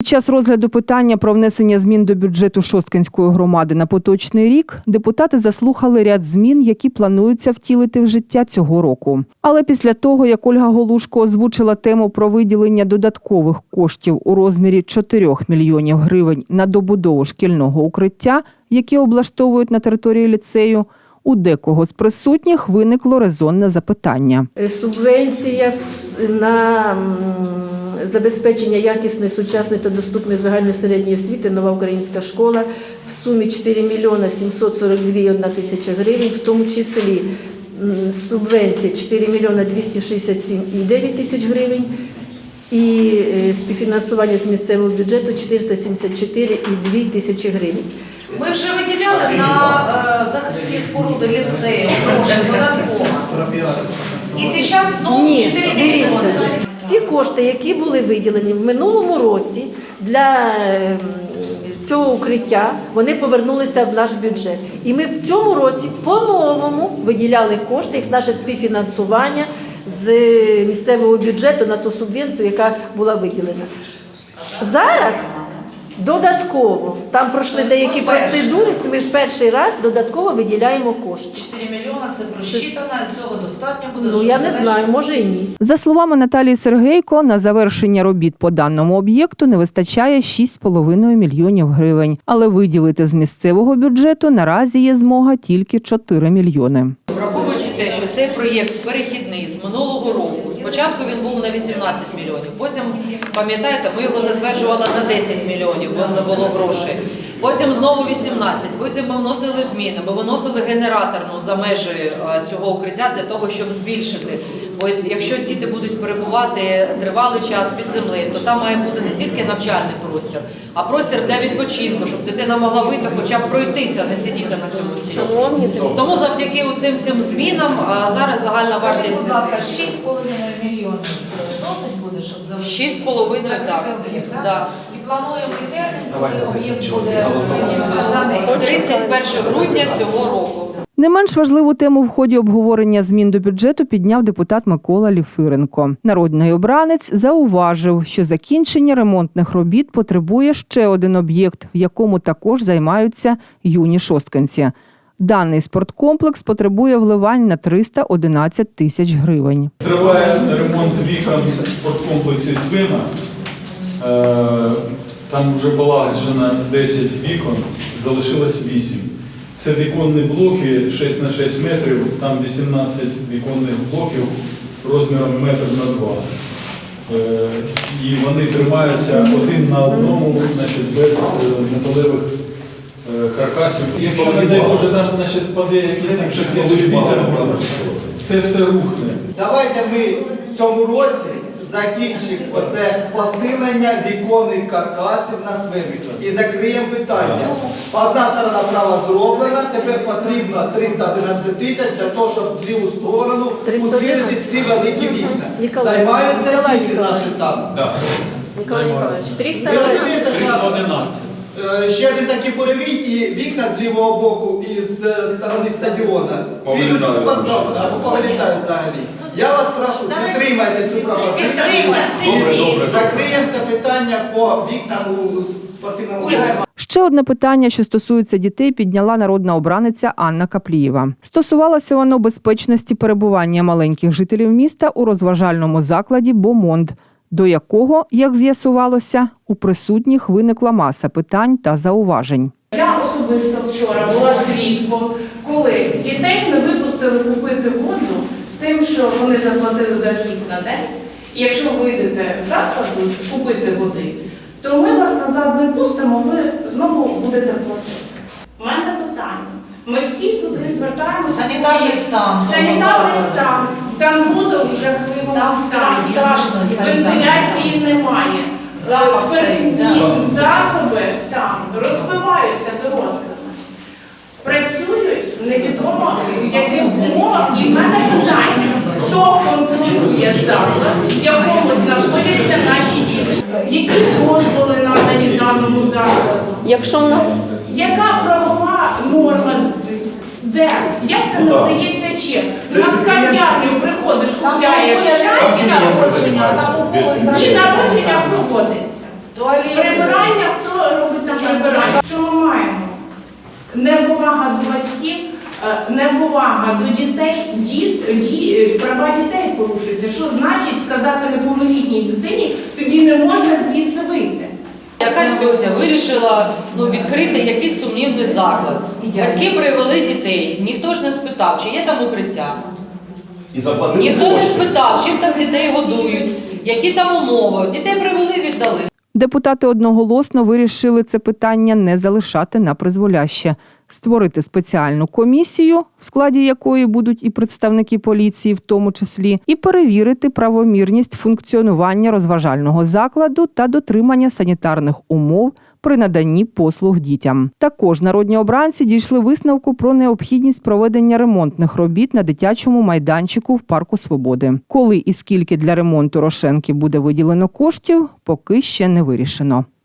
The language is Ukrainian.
Під час розгляду питання про внесення змін до бюджету Шосткинської громади на поточний рік депутати заслухали ряд змін, які плануються втілити в життя цього року. Але після того, як Ольга Голушко озвучила тему про виділення додаткових коштів у розмірі 4 мільйонів гривень на добудову шкільного укриття, які облаштовують на території ліцею, у декого з присутніх виникло резонне запитання. Субвенція на забезпечення якісної, сучасної та доступної загальної середньої освіти нова українська школа в сумі 4 мільйона 742 тисяча гривень, в тому числі субвенція 4 мільйона 267,9 тисяч гривень і е, співфінансування з місцевого бюджету 474,2 тисячі гривень. Ми вже виділяли на е, захисні споруди ліцею гроші додатково. І зараз знову 4 мільйони. Кошти, які були виділені в минулому році для ем, цього укриття, вони повернулися в наш бюджет. І ми в цьому році по-новому виділяли кошти, їх наше співфінансування з місцевого бюджету на ту субвенцію, яка була виділена. Зараз додатково там пройшли деякі процедури, ми в перший раз додатково виділяємо кошти. 4 мільйони це просчитано, цього достатньо буде. Ну щоб я не завершити. знаю, може і ні. За словами Наталії Сергейко, на завершення робіт по даному об'єкту не вистачає 6,5 мільйонів гривень, але виділити з місцевого бюджету наразі є змога тільки 4 мільйони. Те, що цей проєкт перехідний з минулого року. Спочатку він був на 18 мільйонів. Потім, пам'ятаєте, ми його затверджували на 10 мільйонів, бо не було грошей. Потім знову 18. Потім ми вносили зміни. Ми виносили генераторну за межі е, цього укриття для того, щоб збільшити. Бо якщо діти будуть перебувати тривалий час під землею, то там має бути не тільки навчальний простір, а простір для відпочинку, щоб дитина могла вийти, хоча б пройтися, не сидіти на цьому стільці. Тому завдяки цим всім змінам а, зараз загальна вартість Будь ласка, 6,5 мільйонів досить буде, щоб завершити. 6,5, Закрити так. так? І плануємо об'єкт буде зданий. 31 грудня цього року. Не менш важливу тему в ході обговорення змін до бюджету підняв депутат Микола Ліфиренко. Народний обранець зауважив, що закінчення ремонтних робіт потребує ще один об'єкт, в якому також займаються юні шостканці. Даний спорткомплекс потребує вливань на 311 тисяч гривень. Триває ремонт вікон в спорткомплексі Свина. Там вже полагоджено 10 вікон, залишилось 8. Це віконні блоки 6 на 6 метрів, там 18 віконних блоків розміром метр на 2. Е, І вони тримаються один на одному, значить, без е, металевих е, каркасів. Якщо, не дай Боже, там значить, впаде якийсь там вітер, це все рухне. Давайте ми в цьому році закінчимо оце посилення віконних каркасів на свинах і закриємо питання. Одна сторона права зроблена, тепер потрібно 311 тисяч для того, щоб з ліву сторону усилити ці великі вікна. Займаються вікна. діти наші там. Да. Ніколай Ніколаєвич, Ви 311. Е, Ще один такий буревій і вікна з лівого боку і з е, сторони стадіона підуть у спортзал, або повилітають взагалі. Я вас прошу, підтримайте цю пропозицію. Добре, добре. Закриємо це питання по вікнам у спортивному Ольга. Ще одне питання, що стосується дітей, підняла народна обраниця Анна Каплієва. Стосувалося воно безпечності перебування маленьких жителів міста у розважальному закладі Бомонд, до якого, як з'ясувалося, у присутніх виникла маса питань та зауважень. Я особисто вчора була свідком, коли дітей не випустили купити воду з тим, що вони заплатили за вхід на день. І якщо вийдете в заклад купити води, то ми вас назад не пустимо, ви знову будете платити. У мене питання. Ми всі туди звертаємося. Санітарний стан. Санітарний стан. Санвузол в Там- там стані. страшно Вентиляції немає. Запах стоїть, да. засоби там розпиваються дорослими. Працюють невідомо в яких умовах. І в мене питання, хто контролює заклад, в якому знаходяться наші діти? Які дозволи надані даному закладу? Якщо у нас Яка? Де? Як це не вдається чим? На ж кав'ярню приходиш, купляєш чай, і народження, і народження проводиться. Прибирання, хто робить там прибирання? Що ми маємо? Неповага до батьків, е, неповага до дітей, діт, ді, е, права дітей порушуються. Що значить сказати неповнолітній дитині, тобі не можна звідси вийти? Якась тьотя вирішила ну, відкрити якийсь сумнівний заклад. Батьки привели дітей, ніхто ж не спитав, чи є там укриття. І заплатили Ніхто не кошти. спитав, чим там дітей годують, які там умови. Дітей привели, віддали. Депутати одноголосно вирішили це питання не залишати на призволяще, створити спеціальну комісію, в складі якої будуть і представники поліції, в тому числі, і перевірити правомірність функціонування розважального закладу та дотримання санітарних умов при наданні послуг дітям. Також народні обранці дійшли висновку про необхідність проведення ремонтних робіт на дитячому майданчику в парку Свободи. Коли і скільки для ремонту Рошенки буде виділено коштів, поки ще не вирішено.